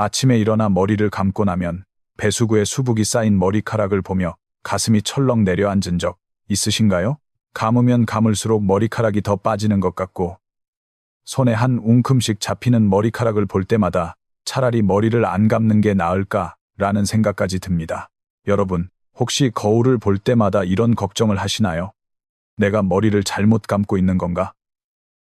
아침에 일어나 머리를 감고 나면 배수구에 수북이 쌓인 머리카락을 보며 가슴이 철렁 내려앉은 적 있으신가요? 감으면 감을수록 머리카락이 더 빠지는 것 같고 손에 한 웅큼씩 잡히는 머리카락을 볼 때마다 차라리 머리를 안 감는 게 나을까 라는 생각까지 듭니다. 여러분, 혹시 거울을 볼 때마다 이런 걱정을 하시나요? 내가 머리를 잘못 감고 있는 건가?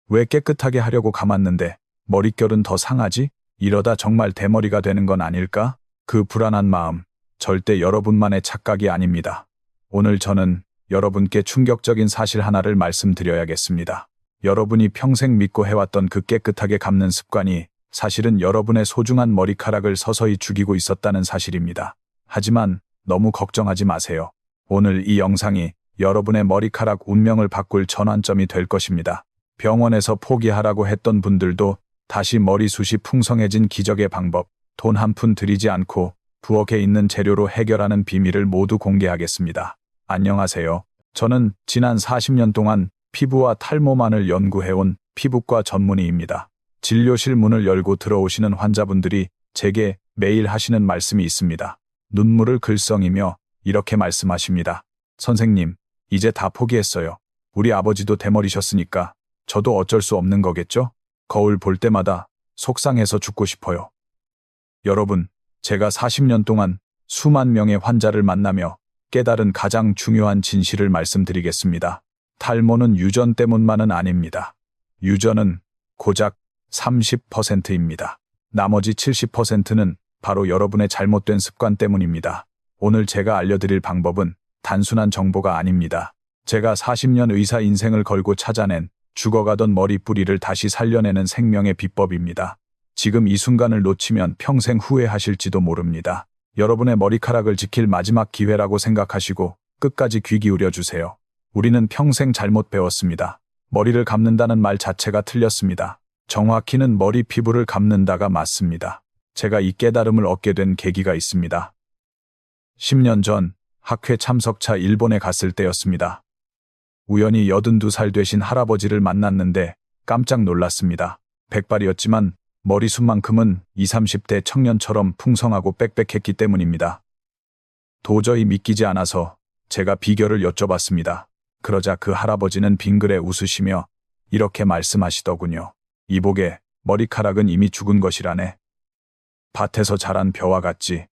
왜 깨끗하게 하려고 감았는데 머릿결은 더 상하지? 이러다 정말 대머리가 되는 건 아닐까? 그 불안한 마음, 절대 여러분만의 착각이 아닙니다. 오늘 저는 여러분께 충격적인 사실 하나를 말씀드려야겠습니다. 여러분이 평생 믿고 해왔던 그 깨끗하게 감는 습관이 사실은 여러분의 소중한 머리카락을 서서히 죽이고 있었다는 사실입니다. 하지만 너무 걱정하지 마세요. 오늘 이 영상이 여러분의 머리카락 운명을 바꿀 전환점이 될 것입니다. 병원에서 포기하라고 했던 분들도 다시 머리숱이 풍성해진 기적의 방법, 돈 한 푼 들이지 않고 부엌에 있는 재료로 해결하는 비밀을 모두 공개하겠습니다. 안녕하세요. 저는 지난 40년 동안 피부와 탈모만을 연구해온 피부과 전문의입니다. 진료실 문을 열고 들어오시는 환자분들이 제게 매일 하시는 말씀이 있습니다. 눈물을 글썽이며 이렇게 말씀하십니다. 선생님, 이제 다 포기했어요. 우리 아버지도 대머리셨으니까 저도 어쩔 수 없는 거겠죠? 거울 볼 때마다 속상해서 죽고 싶어요. 여러분, 제가 40년 동안 수만 명의 환자를 만나며 깨달은 가장 중요한 진실을 말씀드리겠습니다. 탈모는 유전 때문만은 아닙니다. 유전은 고작 30%입니다. 나머지 70%는 바로 여러분의 잘못된 습관 때문입니다. 오늘 제가 알려드릴 방법은 단순한 정보가 아닙니다. 제가 40년 의사 인생을 걸고 찾아낸 죽어가던 머리 뿌리를 다시 살려내는 생명의 비법입니다. 지금 이 순간을 놓치면 평생 후회하실지도 모릅니다. 여러분의 머리카락을 지킬 마지막 기회라고 생각하시고 끝까지 귀 기울여 주세요. 우리는 평생 잘못 배웠습니다. 머리를 감는다는 말 자체가 틀렸습니다. 정확히는 머리 피부를 감는다가 맞습니다. 제가 이 깨달음을 얻게 된 계기가 있습니다. 10년 전 학회 참석차 일본에 갔을 때였습니다. 우연히 82살 되신 할아버지를 만났는데 깜짝 놀랐습니다. 백발이었지만 머리숱만큼은 20, 30대 청년처럼 풍성하고 빽빽했기 때문입니다. 도저히 믿기지 않아서 제가 비결을 여쭤봤습니다. 그러자 그 할아버지는 빙그레 웃으시며 이렇게 말씀하시더군요. 이복에 머리카락은 이미 죽은 것이라네. 밭에서 자란 벼와 같지.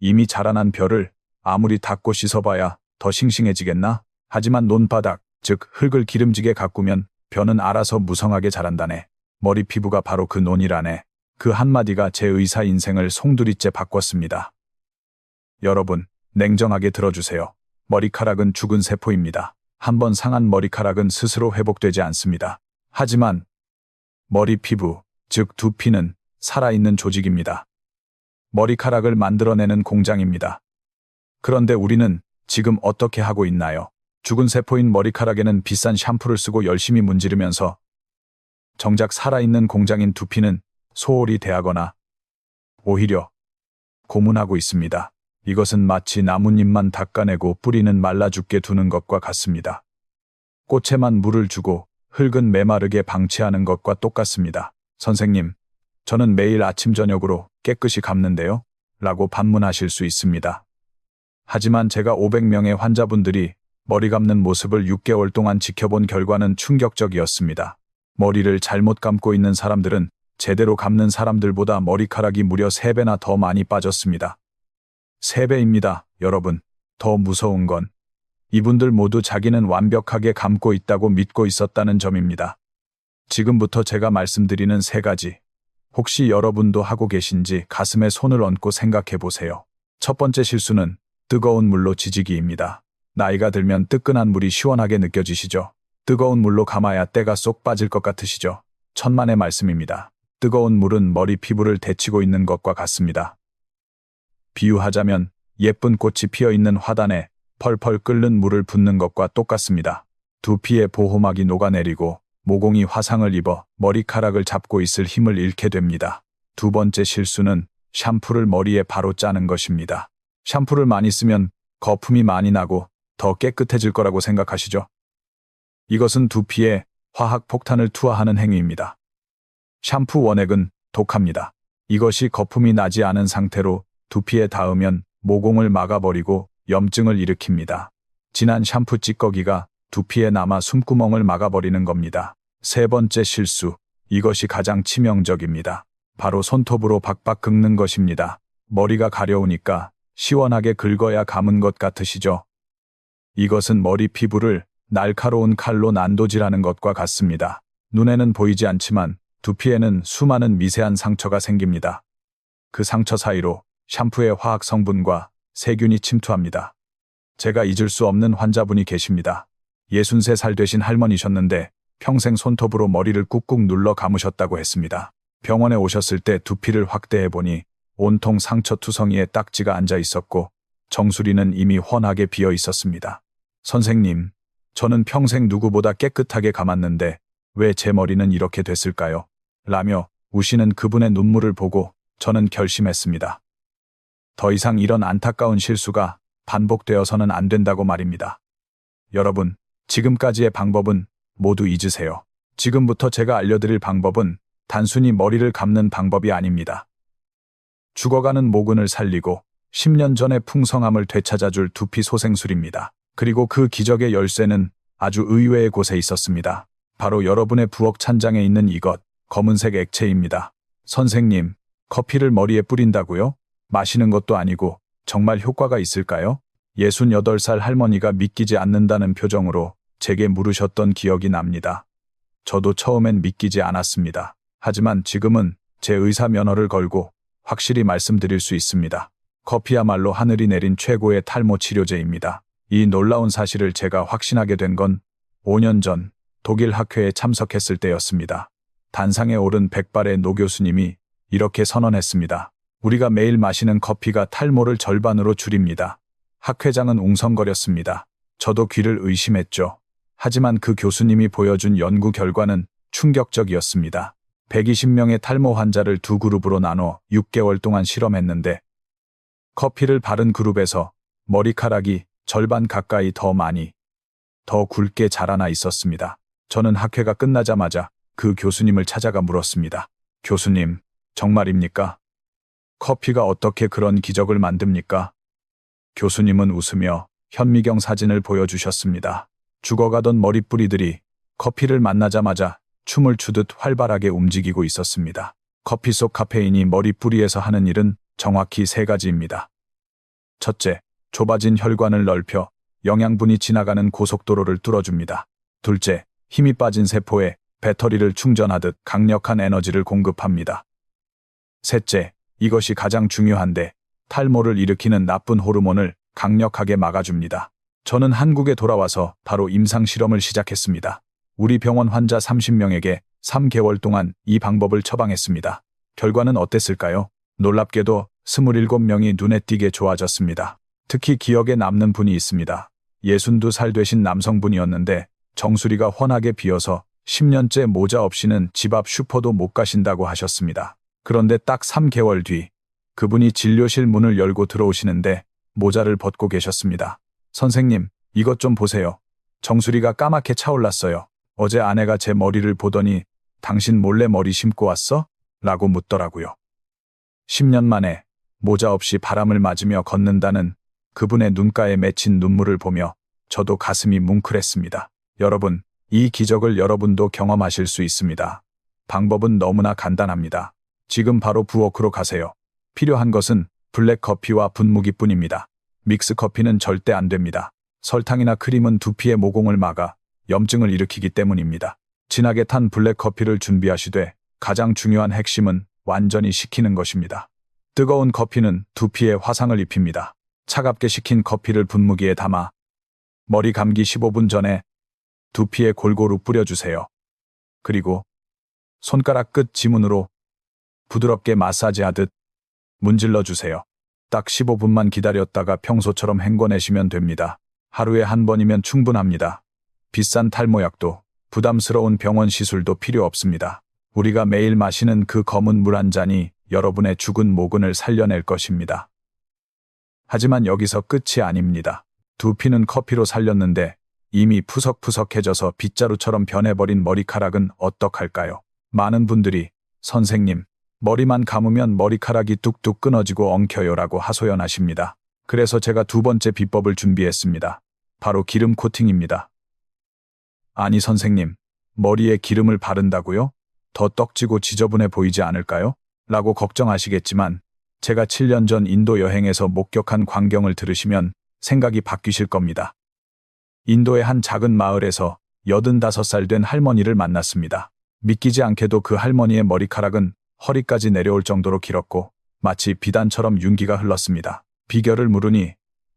이미 자라난 벼를 아무리 닦고 씻어봐야 더 싱싱해지겠나? 하지만 논바닥, 즉 흙을 기름지게 가꾸면 벼는 알아서 무성하게 자란다네. 머리 피부가 바로 그 논이라네. 그 한마디가 제 의사 인생을 송두리째 바꿨습니다. 여러분, 냉정하게 들어주세요. 머리카락은 죽은 세포입니다. 한번 상한 머리카락은 스스로 회복되지 않습니다. 하지만 머리 피부, 즉 두피는 살아있는 조직입니다. 머리카락을 만들어내는 공장입니다. 그런데 우리는 지금 어떻게 하고 있나요? 죽은 세포인 머리카락에는 비싼 샴푸를 쓰고 열심히 문지르면서 정작 살아있는 공장인 두피는 소홀히 대하거나 오히려 고문하고 있습니다. 이것은 마치 나뭇잎만 닦아내고 뿌리는 말라 죽게 두는 것과 같습니다. 꽃에만 물을 주고 흙은 메마르게 방치하는 것과 똑같습니다. 선생님, 저는 매일 아침 저녁으로 깨끗이 감는데요? 라고 반문하실 수 있습니다. 하지만 제가 500명의 환자분들이 머리 감는 모습을 6개월 동안 지켜본 결과는 충격적이었습니다. 머리를 잘못 감고 있는 사람들은 제대로 감는 사람들보다 머리카락이 무려 3배나 더 많이 빠졌습니다. 3배입니다, 여러분. 더 무서운 건 이분들 모두 자기는 완벽하게 감고 있다고 믿고 있었다는 점입니다. 지금부터 제가 말씀드리는 세 가지. 혹시 여러분도 하고 계신지 가슴에 손을 얹고 생각해 보세요. 첫 번째 실수는 뜨거운 물로 지지기입니다. 나이가 들면 뜨끈한 물이 시원하게 느껴지시죠? 뜨거운 물로 감아야 때가 쏙 빠질 것 같으시죠? 천만의 말씀입니다. 뜨거운 물은 머리 피부를 데치고 있는 것과 같습니다. 비유하자면 예쁜 꽃이 피어 있는 화단에 펄펄 끓는 물을 붓는 것과 똑같습니다. 두피의 보호막이 녹아내리고 모공이 화상을 입어 머리카락을 잡고 있을 힘을 잃게 됩니다. 두 번째 실수는 샴푸를 머리에 바로 짜는 것입니다. 샴푸를 많이 쓰면 거품이 많이 나고 더 깨끗해질 거라고 생각하시죠? 이것은 두피에 화학 폭탄을 투하하는 행위입니다. 샴푸 원액은 독합니다. 이것이 거품이 나지 않은 상태로 두피에 닿으면 모공을 막아버리고 염증을 일으킵니다. 진한 샴푸 찌꺼기가 두피에 남아 숨구멍을 막아버리는 겁니다. 세 번째 실수. 이것이 가장 치명적입니다. 바로 손톱으로 박박 긁는 것입니다. 머리가 가려우니까 시원하게 긁어야 감은 것 같으시죠? 이것은 머리 피부를 날카로운 칼로 난도질하는 것과 같습니다. 눈에는 보이지 않지만 두피에는 수많은 미세한 상처가 생깁니다. 그 상처 사이로 샴푸의 화학 성분과 세균이 침투합니다. 제가 잊을 수 없는 환자분이 계십니다. 63살 되신 할머니셨는데 평생 손톱으로 머리를 꾹꾹 눌러 감으셨다고 했습니다. 병원에 오셨을 때 두피를 확대해 보니 온통 상처 투성이에 딱지가 앉아 있었고 정수리는 이미 훤하게 비어 있었습니다. 선생님, 저는 평생 누구보다 깨끗하게 감았는데 왜 제 머리는 이렇게 됐을까요? 라며 우시는 그분의 눈물을 보고 저는 결심했습니다. 더 이상 이런 안타까운 실수가 반복되어서는 안 된다고 말입니다. 여러분, 지금까지의 방법은 모두 잊으세요. 지금부터 제가 알려드릴 방법은 단순히 머리를 감는 방법이 아닙니다. 죽어가는 모근을 살리고 10년 전의 풍성함을 되찾아줄 두피 소생술입니다. 그리고 그 기적의 열쇠는 아주 의외의 곳에 있었습니다. 바로 여러분의 부엌 찬장에 있는 이것, 검은색 액체입니다. 선생님, 커피를 머리에 뿌린다고요? 마시는 것도 아니고 정말 효과가 있을까요? 68살 할머니가 믿기지 않는다는 표정으로 제게 물으셨던 기억이 납니다. 저도 처음엔 믿기지 않았습니다. 하지만 지금은 제 의사 면허를 걸고 확실히 말씀드릴 수 있습니다. 커피야말로 하늘이 내린 최고의 탈모 치료제입니다. 이 놀라운 사실을 제가 확신하게 된 건 5년 전 독일 학회에 참석했을 때였습니다. 단상에 오른 백발의 노 교수님이 이렇게 선언했습니다. 우리가 매일 마시는 커피가 탈모를 절반으로 줄입니다. 학회장은 웅성거렸습니다. 저도 귀를 의심했죠. 하지만 그 교수님이 보여준 연구 결과는 충격적이었습니다. 120명의 탈모 환자를 두 그룹으로 나눠 6개월 동안 실험했는데 커피를 바른 그룹에서 머리카락이 절반 가까이 더 많이, 더 굵게 자라나 있었습니다. 저는 학회가 끝나자마자 그 교수님을 찾아가 물었습니다. 교수님, 정말입니까? 커피가 어떻게 그런 기적을 만듭니까? 교수님은 웃으며 현미경 사진을 보여주셨습니다. 죽어가던 머리뿌리들이 커피를 만나자마자 춤을 추듯 활발하게 움직이고 있었습니다. 커피 속 카페인이 머리뿌리에서 하는 일은 정확히 세 가지입니다. 첫째, 좁아진 혈관을 넓혀 영양분이 지나가는 고속도로를 뚫어줍니다. 둘째, 힘이 빠진 세포에 배터리를 충전하듯 강력한 에너지를 공급합니다. 셋째, 이것이 가장 중요한데 탈모를 일으키는 나쁜 호르몬을 강력하게 막아줍니다. 저는 한국에 돌아와서 바로 임상 실험을 시작했습니다. 우리 병원 환자 30명에게 3개월 동안 이 방법을 처방했습니다. 결과는 어땠을까요? 놀랍게도 27명이 눈에 띄게 좋아졌습니다. 특히 기억에 남는 분이 있습니다. 62살 되신 남성분이었는데 정수리가 훤하게 비어서 10년째 모자 없이는 집 앞 슈퍼도 못 가신다고 하셨습니다. 그런데 딱 3개월 뒤 그분이 진료실 문을 열고 들어오시는데 모자를 벗고 계셨습니다. 선생님, 이것 좀 보세요. 정수리가 까맣게 차올랐어요. 어제 아내가 제 머리를 보더니 당신 몰래 머리 심고 왔어? 라고 묻더라고요. 10년 만에 모자 없이 바람을 맞으며 걷는다는 그분의 눈가에 맺힌 눈물을 보며 저도 가슴이 뭉클했습니다. 여러분, 이 기적을 여러분도 경험하실 수 있습니다. 방법은 너무나 간단합니다. 지금 바로 부엌으로 가세요. 필요한 것은 블랙 커피와 분무기 뿐입니다. 믹스 커피는 절대 안 됩니다. 설탕이나 크림은 두피의 모공을 막아 염증을 일으키기 때문입니다. 진하게 탄 블랙 커피를 준비하시되 가장 중요한 핵심은 완전히 식히는 것입니다. 뜨거운 커피는 두피에 화상을 입힙니다. 차갑게 식힌 커피를 분무기에 담아 머리 감기 15분 전에 두피에 골고루 뿌려주세요. 그리고 손가락 끝 지문으로 부드럽게 마사지하듯 문질러 주세요. 딱 15분만 기다렸다가 평소처럼 헹궈내시면 됩니다. 하루에 한 번이면 충분합니다. 비싼 탈모약도 부담스러운 병원 시술도 필요 없습니다. 우리가 매일 마시는 그 검은 물 한 잔이 여러분의 죽은 모근을 살려낼 것입니다. 하지만 여기서 끝이 아닙니다. 두피는 커피로 살렸는데 이미 푸석푸석해져서 빗자루처럼 변해버린 머리카락은 어떡할까요? 많은 분들이 선생님, 머리만 감으면 머리카락이 뚝뚝 끊어지고 엉켜요라고 하소연하십니다. 그래서 제가 두 번째 비법을 준비했습니다. 바로 기름 코팅입니다. 아니 선생님, 머리에 기름을 바른다고요? 더 떡지고 지저분해 보이지 않을까요? 라고 걱정하시겠지만 제가 7년 전 인도 여행에서 목격한 광경을 들으시면 생각이 바뀌실 겁니다. 인도의 한 작은 마을에서 85살 된 할머니를 만났습니다. 믿기지 않게도 그 할머니의 머리카락은 허리까지 내려올 정도로 길었고 마치 비단처럼 윤기가 흘렀습니다. 비결을 물으니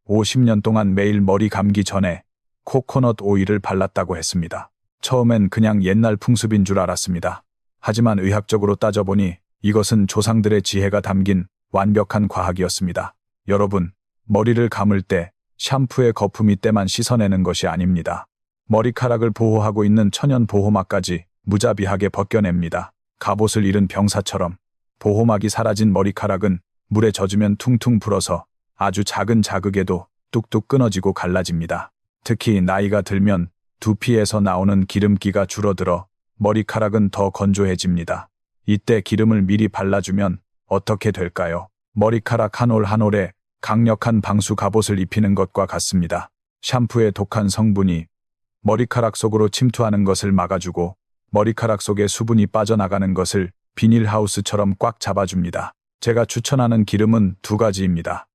50년 동안 매일 머리 감기 전에 코코넛 오일을 발랐다고 했습니다. 처음엔 그냥 옛날 풍습인 줄 알았습니다. 하지만 의학적으로 따져보니 이것은 조상들의 지혜가 담긴 완벽한 과학이었습니다. 여러분, 머리를 감을 때 샴푸의 거품이 때만 씻어내는 것이 아닙니다. 머리카락을 보호하고 있는 천연 보호막까지 무자비하게 벗겨냅니다. 갑옷을 잃은 병사처럼 보호막이 사라진 머리카락은 물에 젖으면 퉁퉁 불어서 아주 작은 자극에도 뚝뚝 끊어지고 갈라집니다. 특히 나이가 들면 두피에서 나오는 기름기가 줄어들어 머리카락은 더 건조해집니다. 이때 기름을 미리 발라주면 어떻게 될까요? 머리카락 한 올 한 올에 강력한 방수 갑옷을 입히는 것과 같습니다. 샴푸의 독한 성분이 머리카락 속으로 침투하는 것을 막아주고 머리카락 속에 수분이 빠져나가는 것을 비닐하우스처럼 꽉 잡아줍니다. 제가 추천하는 기름은 두 가지입니다.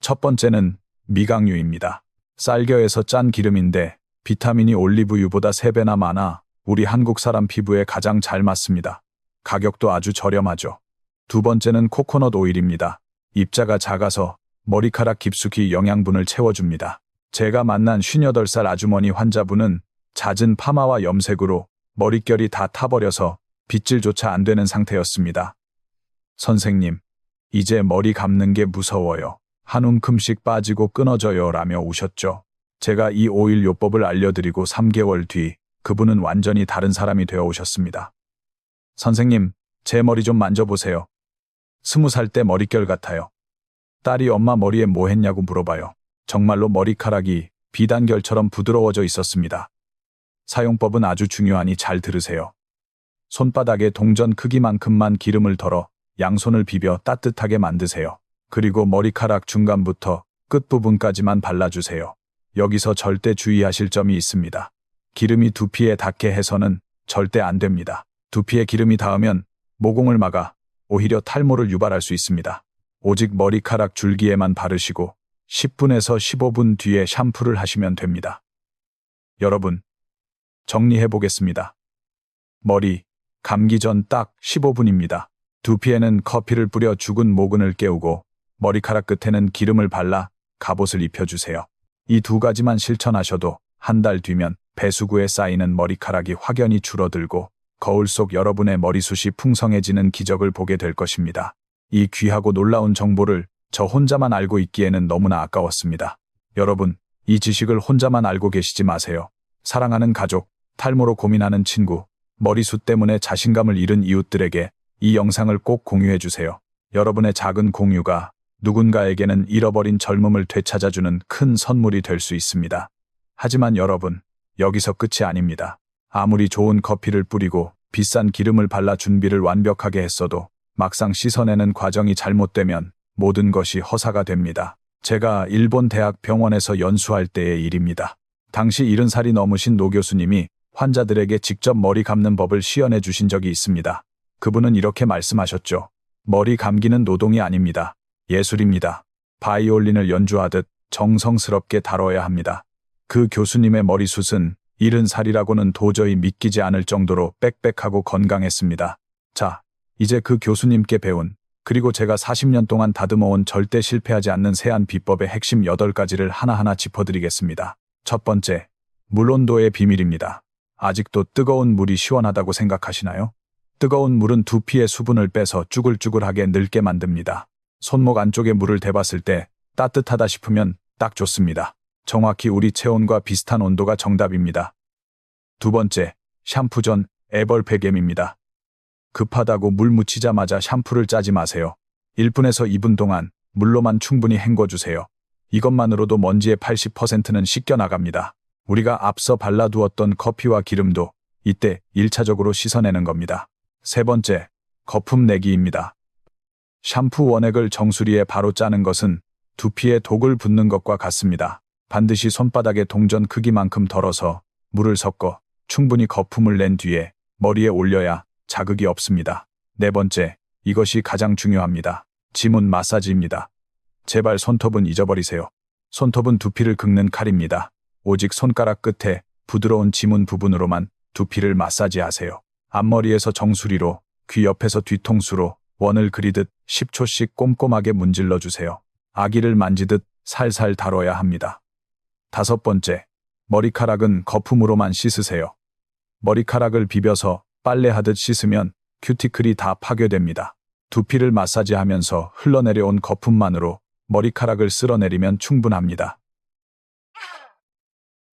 첫 번째는 미강유입니다. 쌀겨에서 짠 기름인데 비타민이 올리브유보다 3배나 많아 우리 한국 사람 피부에 가장 잘 맞습니다. 가격도 아주 저렴하죠. 두 번째는 코코넛 오일입니다. 입자가 작아서 머리카락 깊숙이 영양분을 채워줍니다. 제가 만난 58살 아주머니 환자분은 잦은 파마와 염색으로 머릿결이 다 타버려서 빗질조차 안 되는 상태였습니다. 선생님, 이제 머리 감는 게 무서워요. 한 움큼씩 빠지고 끊어져요 라며 우셨죠. 제가 이 오일 요법을 알려드리고 3개월 뒤 그분은 완전히 다른 사람이 되어 오셨습니다. 선생님, 제 머리 좀 만져보세요. 스무 살 때 머릿결 같아요. 딸이 엄마 머리에 뭐 했냐고 물어봐요. 정말로 머리카락이 비단결처럼 부드러워져 있었습니다. 사용법은 아주 중요하니 잘 들으세요. 손바닥에 동전 크기만큼만 기름을 덜어 양손을 비벼 따뜻하게 만드세요. 그리고 머리카락 중간부터 끝부분까지만 발라주세요. 여기서 절대 주의하실 점이 있습니다. 기름이 두피에 닿게 해서는 절대 안 됩니다. 두피에 기름이 닿으면 모공을 막아 오히려 탈모를 유발할 수 있습니다. 오직 머리카락 줄기에만 바르시고 10분에서 15분 뒤에 샴푸를 하시면 됩니다. 여러분, 정리해 보겠습니다. 머리, 감기 전 딱 15분입니다. 두피에는 커피를 뿌려 죽은 모근을 깨우고 머리카락 끝에는 기름을 발라 갑옷을 입혀주세요. 이 두 가지만 실천하셔도 한 달 뒤면 배수구에 쌓이는 머리카락이 확연히 줄어들고 거울 속 여러분의 머리숱이 풍성해지는 기적을 보게 될 것입니다. 이 귀하고 놀라운 정보를 저 혼자만 알고 있기에는 너무나 아까웠습니다. 여러분, 이 지식을 혼자만 알고 계시지 마세요. 사랑하는 가족, 탈모로 고민하는 친구, 머리숱 때문에 자신감을 잃은 이웃들에게 이 영상을 꼭 공유해 주세요. 여러분의 작은 공유가 누군가에게는 잃어버린 젊음을 되찾아주는 큰 선물이 될 수 있습니다. 하지만 여러분, 여기서 끝이 아닙니다. 아무리 좋은 커피를 뿌리고 비싼 기름을 발라 준비를 완벽하게 했어도 막상 씻어내는 과정이 잘못되면 모든 것이 허사가 됩니다. 제가 일본 대학 병원에서 연수할 때의 일입니다. 당시 70살이 넘으신 노 교수님이 환자들에게 직접 머리 감는 법을 시연해 주신 적이 있습니다. 그분은 이렇게 말씀하셨죠. 머리 감기는 노동이 아닙니다. 예술입니다. 바이올린을 연주하듯 정성스럽게 다뤄야 합니다. 그 교수님의 머리숱은 70살이라고는 도저히 믿기지 않을 정도로 빽빽하고 건강했습니다. 자, 이제 그 교수님께 배운 그리고 제가 40년 동안 다듬어온 절대 실패하지 않는 세안 비법의 핵심 8가지를 하나하나 짚어드리겠습니다. 첫 번째, 물온도의 비밀입니다. 아직도 뜨거운 물이 시원하다고 생각하시나요? 뜨거운 물은 두피의 수분을 빼서 쭈글쭈글하게 늙게 만듭니다. 손목 안쪽에 물을 대봤을 때 따뜻하다 싶으면 딱 좋습니다. 정확히 우리 체온과 비슷한 온도가 정답입니다. 두 번째, 샴푸 전 애벌팩엠입니다. 급하다고 물 묻히자마자 샴푸를 짜지 마세요. 1분에서 2분 동안 물로만 충분히 헹궈주세요. 이것만으로도 먼지의 80%는 씻겨나갑니다. 우리가 앞서 발라두었던 커피와 기름도 이때 1차적으로 씻어내는 겁니다. 세 번째, 거품 내기입니다. 샴푸 원액을 정수리에 바로 짜는 것은 두피에 독을 붓는 것과 같습니다. 반드시 손바닥의 동전 크기만큼 덜어서 물을 섞어 충분히 거품을 낸 뒤에 머리에 올려야 자극이 없습니다. 네 번째, 이것이 가장 중요합니다. 지문 마사지입니다. 제발 손톱은 잊어버리세요. 손톱은 두피를 긁는 칼입니다. 오직 손가락 끝에 부드러운 지문 부분으로만 두피를 마사지하세요. 앞머리에서 정수리로, 귀 옆에서 뒤통수로 원을 그리듯 10초씩 꼼꼼하게 문질러 주세요. 아기를 만지듯 살살 다뤄야 합니다. 다섯 번째, 머리카락은 거품으로만 씻으세요. 머리카락을 비벼서 빨래하듯 씻으면 큐티클이 다 파괴됩니다. 두피를 마사지하면서 흘러내려온 거품만으로 머리카락을 쓸어내리면 충분합니다.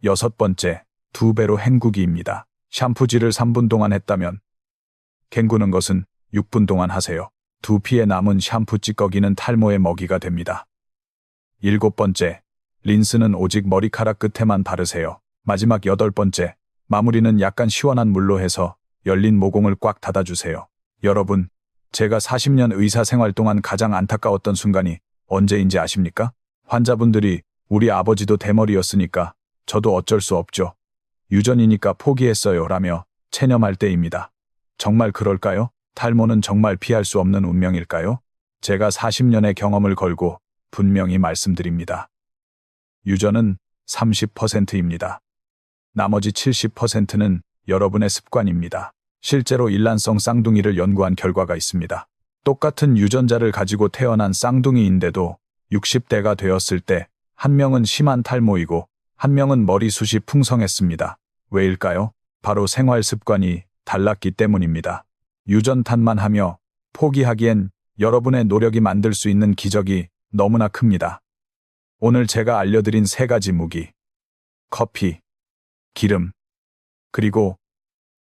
여섯 번째, 두 배로 헹구기입니다. 샴푸질을 3분 동안 했다면 헹구는 것은 6분 동안 하세요. 두피에 남은 샴푸 찌꺼기는 탈모의 먹이가 됩니다. 일곱 번째, 린스는 오직 머리카락 끝에만 바르세요. 마지막 여덟 번째, 마무리는 약간 시원한 물로 해서 열린 모공을 꽉 닫아주세요. 여러분, 제가 40년 의사 생활 동안 가장 안타까웠던 순간이 언제인지 아십니까? 환자분들이 우리 아버지도 대머리였으니까 저도 어쩔 수 없죠. 유전이니까 포기했어요 라며 체념할 때입니다. 정말 그럴까요? 탈모는 정말 피할 수 없는 운명일까요? 제가 40년의 경험을 걸고 분명히 말씀드립니다. 유전은 30%입니다. 나머지 70%는 여러분의 습관입니다. 실제로 일란성 쌍둥이를 연구한 결과가 있습니다. 똑같은 유전자를 가지고 태어난 쌍둥이인데도 60대가 되었을 때 한 명은 심한 탈모이고 한 명은 머리숱이 풍성했습니다. 왜일까요? 바로 생활 습관이 달랐기 때문입니다. 유전탄만 하며 포기하기엔 여러분의 노력이 만들 수 있는 기적이 너무나 큽니다. 오늘 제가 알려드린 세 가지 무기. 커피, 기름, 그리고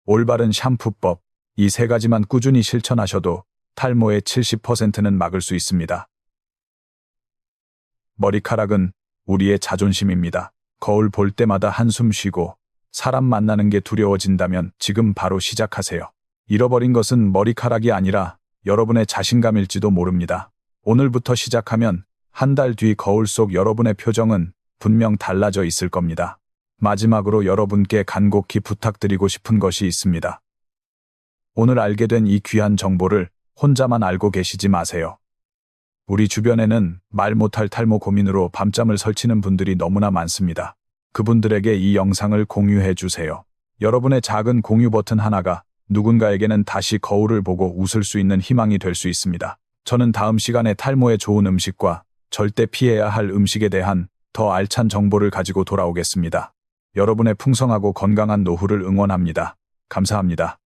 올바른 샴푸법. 이 세 가지만 꾸준히 실천하셔도 탈모의 70%는 막을 수 있습니다. 머리카락은 우리의 자존심입니다. 거울 볼 때마다 한숨 쉬고 사람 만나는 게 두려워진다면 지금 바로 시작하세요. 잃어버린 것은 머리카락이 아니라 여러분의 자신감일지도 모릅니다. 오늘부터 시작하면 한 달 뒤 거울 속 여러분의 표정은 분명 달라져 있을 겁니다. 마지막으로 여러분께 간곡히 부탁드리고 싶은 것이 있습니다. 오늘 알게 된 이 귀한 정보를 혼자만 알고 계시지 마세요. 우리 주변에는 말 못할 탈모 고민으로 밤잠을 설치는 분들이 너무나 많습니다. 그분들에게 이 영상을 공유해 주세요. 여러분의 작은 공유 버튼 하나가 누군가에게는 다시 거울을 보고 웃을 수 있는 희망이 될 수 있습니다. 저는 다음 시간에 탈모에 좋은 음식과 절대 피해야 할 음식에 대한 더 알찬 정보를 가지고 돌아오겠습니다. 여러분의 풍성하고 건강한 노후를 응원합니다. 감사합니다.